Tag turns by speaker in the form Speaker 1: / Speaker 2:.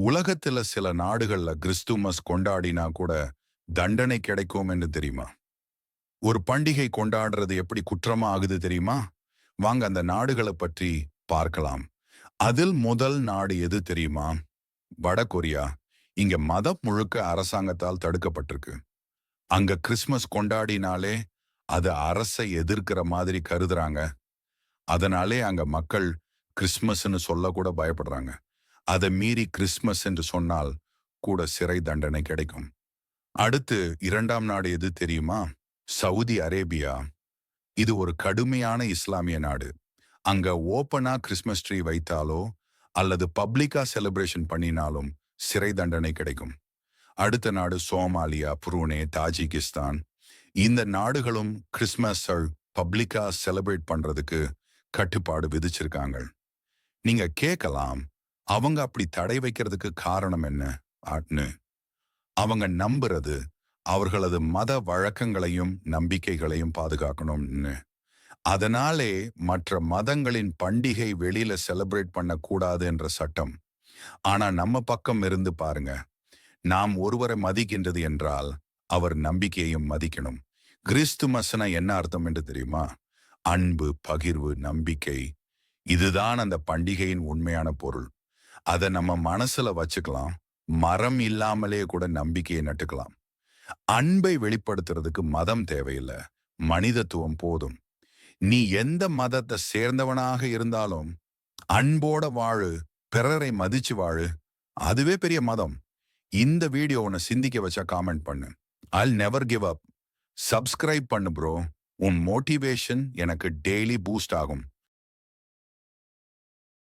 Speaker 1: உலகத்துல சில நாடுகள்ல கிறிஸ்துமஸ் கொண்டாடினா கூட தண்டனை கிடைக்கும் என்று தெரியுமா? ஒரு பண்டிகை கொண்டாடுறது எப்படி குற்றமா ஆகுது தெரியுமா? வாங்க அந்த நாடுகளை பற்றி பார்க்கலாம். அதில் முதல் நாடு எது தெரியுமா? வட கொரியா. இங்க மதம் முழுக்க அரசாங்கத்தால் தடுக்கப்பட்டிருக்கு. அங்க கிறிஸ்மஸ் கொண்டாடினாலே அது அரசை எதிர்க்கிற மாதிரி கருதுறாங்க. அதனாலே அங்க மக்கள் கிறிஸ்மஸ்ன்னு சொல்லக்கூட பயப்படுறாங்க. அதை மீறி கிறிஸ்மஸ் என்று சொன்னால் கூட சிறை தண்டனை கிடைக்கும். அடுத்து இரண்டாம் நாடு எது தெரியுமா? Saudi Arabia. இது ஒரு கடுமையான இஸ்லாமிய நாடு. அங்க ஓப்பனா கிறிஸ்மஸ் ட்ரீ வைத்தாலோ அல்லது பப்ளிக்கா செலிப்ரேஷன் பண்ணினாலும் சிறை தண்டனை கிடைக்கும். அடுத்த நாடு சோமாலியா புரூனே தாஜிகிஸ்தான். இந்த நாடுகளும் கிறிஸ்மஸ் பப்ளிக்கா செலிப்ரேட் பண்றதுக்கு கட்டுப்பாடு விதிச்சிருக்காங்க. நீங்க கேட்கலாம் அவங்க அப்படி தடை வைக்கிறதுக்கு காரணம் என்ன? ஆட்னு. அவங்க நம்புறது அவர்களது மத வழக்கங்களையும் நம்பிக்கைகளையும் பாதுகாக்கணும்னு. அதனாலே மற்ற மதங்களின் பண்டிகை வெளியில செலிப்ரேட் பண்ணக்கூடாது என்ற சட்டம். ஆனா நம்ம பக்கம் இருந்து பாருங்க. நாம் ஒருவரை மதிக்கின்றது என்றால் அவர் நம்பிக்கையையும் மதிக்கணும். கிறிஸ்துமஸ்னா என்ன அர்த்தம் என்று தெரியுமா? அன்பு பகிர்வு நம்பிக்கை. இதுதான் அந்த பண்டிகையின் உண்மையான பொருள். அதை நம்ம மனசுல வச்சுக்கலாம். மரம் இல்லாமலே கூட நம்பிக்கையை நட்டுக்கலாம். அன்பை வெளிப்படுத்துறதுக்கு மதம் தேவையில்லை. மனிதத்துவம் போதும். நீ எந்த மதத்தை சேர்ந்தவனாக இருந்தாலும் அன்போட வாழு பிறரை மதிச்சு வாழு. அதுவே பெரிய மதம். இந்த வீடியோ உன்னை சிந்திக்க வச்சா காமெண்ட் பண்ணு. I'll never give up subscribe பண்ணு ப்ரோ உன் மோட்டிவேஷன் எனக்கு டெய்லி பூஸ்ட் ஆகும்.